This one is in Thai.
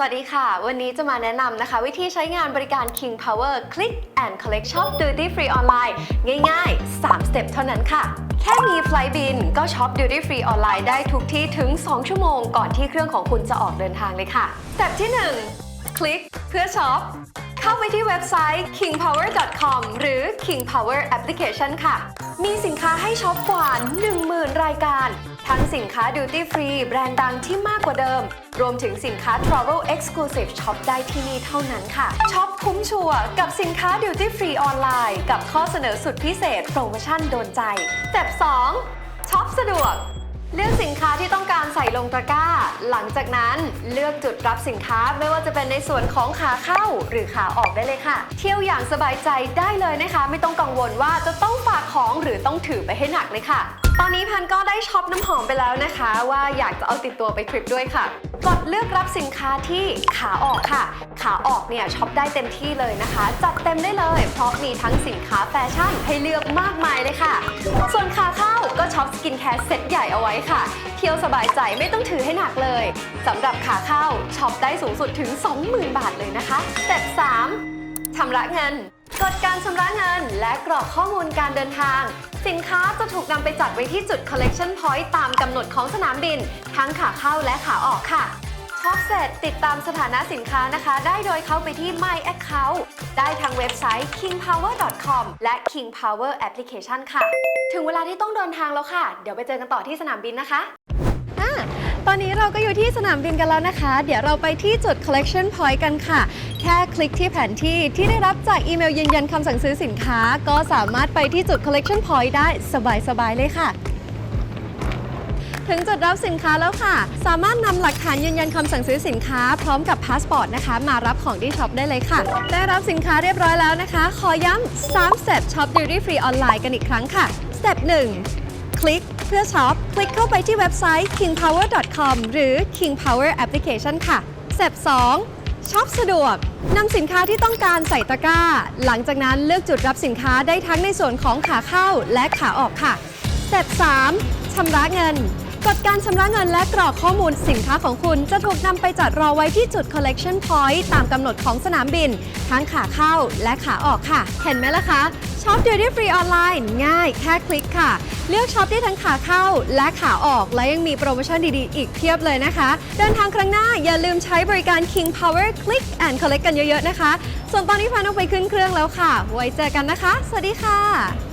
วัสดีค่ะ วันนี้จะมาแนะนำนะคะ วิธีใช้งานบริการ King Power Click and Collect Shop Duty Free Online ง่ายๆ 3 สเต็ปเท่านั้นค่ะ แค่มีไฟล์บินก็ช็อป Duty Free ออนไลน์ได้ทุกที่ถึง 2 ชั่วโมงก่อนที่เครื่องของคุณจะออกเดินทางเลยค่ะ สเต็ปที่ 1 คลิกเพื่อช็อป เข้าไปที่เว็บไซต์ kingpower.com หรือ King Power Application ค่ะ มีสินค้าให้ช็อปกว่า 10,000 รายการ ทั้งสินค้าดิวตี้ฟรีแบรนด์ดังที่มากกว่าเดิม รวมถึงสินค้า Travel Exclusive ช็อปได้ที่นี่เท่านั้นค่ะช็อปคุ้มชัวร์กับสินค้าดิวตี้ฟรีออนไลน์ กับข้อเสนอสุดพิเศษโปรโมชั่นโดนใจสเต็ป2ช็อปสะดวก เลือกสินค้าที่ต้องการใส่ลงตะกร้า หลังจากนั้นเลือกจุดรับสินค้าไม่ว่าจะเป็นในส่วนของขาเข้าหรือขาออกได้เลยค่ะ เที่ยวอย่างสบายใจได้เลยนะคะ ไม่ต้องกังวลว่าจะต้องฝากของหรือต้องถือไปให้หนักเลยค่ะตอนนี้พันก็ได้ช็อปน้ำหอมไปแล้วนะคะ ว่าอยากจะเอาติดตัวไปทริปด้วยค่ะ กดเลือกรับสินค้าที่ขาออกค่ะ ขาออกเนี่ยช็อปได้เต็มที่เลยนะคะ จัดเต็มได้เลย เพราะมีทั้งสินค้าแฟชั่นให้เลือกมากมายเลยค่ะ ช็อปสกินแคร์เซ็ตใหญ่เอาไว้ค่ะ เที่ยวสบายใจไม่ต้องถือให้หนักเลยสำหรับขาเข้าช็อปได้สูงสุดถึง 20,000 บาทเลยนะคะสเต็ป3ชำระเงินกดการชำระเงินและกรอกข้อมูลการเดินทาง สินค้าจะถูกนำไปจัดไว้ที่จุด collection point ตามกำหนดของสนามบิน ทั้งขาเข้าและขาออกค่ะ ช็อปเสร็จติดตามสถานะสินค้านะคะ ได้โดยเข้าไปที่ My Account ได้ทางเว็บไซต์ kingpower.com และ King Power Application ค่ะ ถึงเวลาที่ต้องเดินทางแล้วค่ะ เดี๋ยวไปเจอกันต่อที่สนามบินนะคะอ่าตอนนี้เราก็อยู่ที่สนามบินกันแล้วนะคะ เดี๋ยวเราไปที่จุด collection point กันค่ะ แค่คลิกที่แผนที่ที่ได้รับจากอีเมลยืนยันคำสั่งซื้อสินค้า ก็สามารถไปที่จุด collection point ได้สบายๆเลยค่ะ ถึงจุดรับสินค้าแล้วค่ะ สามารถนำหลักฐานยืนยันคำสั่งซื้อสินค้า พร้อมกับพาสปอร์ตนะคะ มารับของที่ช็อปได้เลยค่ะ ได้รับสินค้าเรียบร้อยแล้วนะคะ ขอย้ำ3 Step Shop Duty Free ออนไลน์กันอีกครั้งค่ะ Step 1คลิกเพื่อช็อป คลิกเข้าไปที่เว็บไซต์ kingpower.com หรือ King Power Application ค่ะ Step 2ช็อปสะดวกนำสินค้าที่ต้องการใส่ตะกร้า หลังจากนั้นเลือกจุดรับสินค้าได้ทั้งในส่วนของขาเข้าและขาออกค่ะสเต็ป3ชำระเงิน กดการชำระเงินและกรอกข้อมูลสินค้าของคุณจะถูกนำไปจัดรอไว้ที่จุด collection point ตามกำหนดของสนามบิน ทั้งขาเข้าและขาออกค่ะ เห็นไหมล่ะคะช็อป Duty Free ออนไลน์ง่ายแค่คลิกค่ะ เลือกช็อปได้ทั้งขาเข้าและขาออก และยังมีโปรโมชั่นดีๆ อีกเพียบเลยนะคะ เดินทางครั้งหน้าอย่าลืมใช้บริการ King Power Click and Collect กันเยอะๆนะคะ ส่วนตอนนี้พาน้องไปขึ้นเครื่องแล้วค่ะ ไว้เจอกันนะคะ สวัสดีค่ะ